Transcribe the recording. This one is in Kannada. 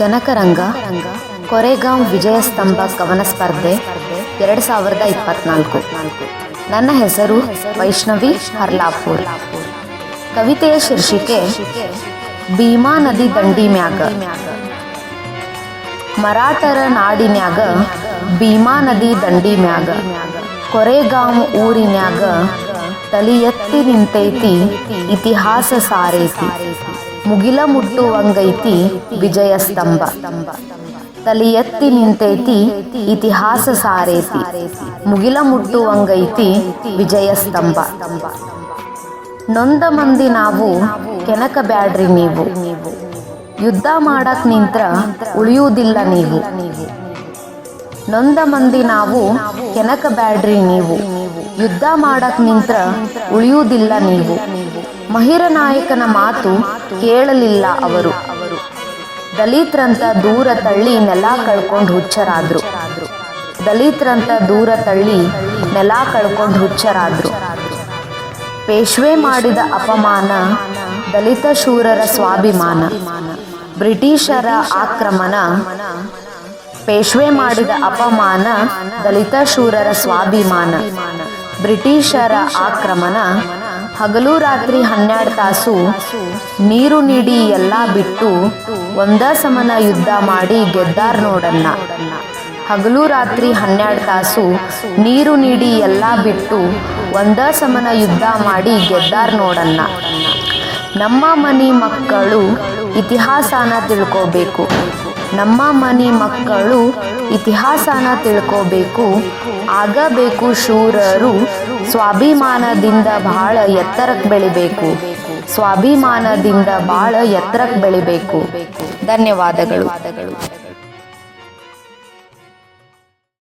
ಕನಕರಂಗ ಕೊರೆಗಾಂವ್ ವಿಜಯಸ್ತಂಭ ಕವನ ಸ್ಪರ್ಧೆ, ಎರಡು ಸಾವಿರದ ಇಪ್ಪತ್ನಾಲ್ಕು. ನನ್ನ ಹೆಸರು ವೈಷ್ಣವಿ ಹರ್ಲಾಪುರ್. ಕವಿತೆಯ ಶೀರ್ಷಿಕೆ, ಭೀಮಾ ನದಿ ದಂಡಿ ಮ್ಯಾಗ. ಮರಾಠರ ನಾಡಿನ್ಯಾಗ ಭೀಮಾ ನದಿ ದಂಡಿ ಮ್ಯಾಗ. ಕೊರೆಗಾಂವ್ ಊರಿನ್ಯಾಗ ತಲಿ ಎತ್ತಿ ನಿಂತೈತಿ, ಇತಿಹಾಸ ಸಾರೈತಿ. ಮುಗಿಲ ಮುಟ್ಟುವಂಗೈತಿ ವಿಜಯ ಸ್ತಂಭ ಎತ್ತಿ ನಿಂತೈತಿ ಇತಿಹಾಸ ಸಾರೇತಿ. ಮುಗಿಲ ಮುಟ್ಟುವಂಗೈತಿ ವಿಜಯ ಸ್ತಂಭ ನೊಂದ ಮಂದಿ ನಾವು ಕೆನಕ ಬ್ಯಾಡ್ರಿ ನೀವು. ಯುದ್ಧ ಮಾಡಕ್ ನಿಂತ್ರ ಉಳಿಯುವುದಿಲ್ಲ ನೀವು. ನೊಂದ ಮಂದಿ ನಾವು ಕೆನಕ ಬ್ಯಾಡ್ರಿ ನೀವು. ಯುದ್ಧ ಮಾಡಕ್ ನಿಂತ್ರ ಉಳಿಯುವುದಿಲ್ಲ ನೀವು. ಮಹಿರ ನಾಯಕನ ಮಾತು ಕೇಳಲಿಲ್ಲ ಅವರು. ದಲಿತರಂತ ದೂರ ತಳ್ಳಿ ನೆಲ ಕಳ್ಕೊಂಡು ಹುಚ್ಚರಾದ್ರು. ದಲಿತರಂತ ದೂರ ತಳ್ಳಿ ನೆಲ ಕಳ್ಕೊಂಡು ಹುಚ್ಚರಾದ್ರು. ಪೇಶ್ವೆ ಮಾಡಿದ ಅಪಮಾನ ದಲಿತ ಶೂರರ ಸ್ವಾಭಿಮಾನ. ಬ್ರಿಟಿಷರ ಆಕ್ರಮಣ ಪೇಶ್ವೆ ಮಾಡಿದ ಅಪಮಾನ ದಲಿತ ಶೂರರ ಸ್ವಾಭಿಮಾನ. ಬ್ರಿಟಿಷರ ಆಕ್ರಮಣ ಹಗಲು ರಾತ್ರಿ ಹನ್ನೆರಡು ತಾಸು ನೀರು ನೀಡಿ ಎಲ್ಲ ಬಿಟ್ಟು ಒಂದ ಸಮನ ಯುದ್ಧ ಮಾಡಿ ಗೆದ್ದಾರ್ ನೋಡನ್ನ. ಹಗಲು ರಾತ್ರಿ ಹನ್ನೆರಡು ತಾಸು ನೀರು ನೀಡಿ ಎಲ್ಲ ಬಿಟ್ಟು ಒಂದ ಸಮನ ಯುದ್ಧ ಮಾಡಿ ಗೆದ್ದಾರ್ ನೋಡನ್ನ. ನಮ್ಮ ಮನಿ ಮಕ್ಕಳು ಇತಿಹಾಸನ ತಿಳ್ಕೋಬೇಕು. ನಮ್ಮ ಮನೆ ಮಕ್ಕಳು ಇತಿಹಾಸನ ತಿಳ್ಕೋಬೇಕು. ಆಗಬೇಕು ಶೂರರು. ಸ್ವಾಭಿಮಾನದಿಂದ ಬಹಳ ಎತ್ತರಕ್ಕೆ ಬೆಳಿಬೇಕು. ಸ್ವಾಭಿಮಾನದಿಂದ ಬಹಳ ಎತ್ತರಕ್ಕೆ ಬೆಳಿಬೇಕು. ಧನ್ಯವಾದಗಳು.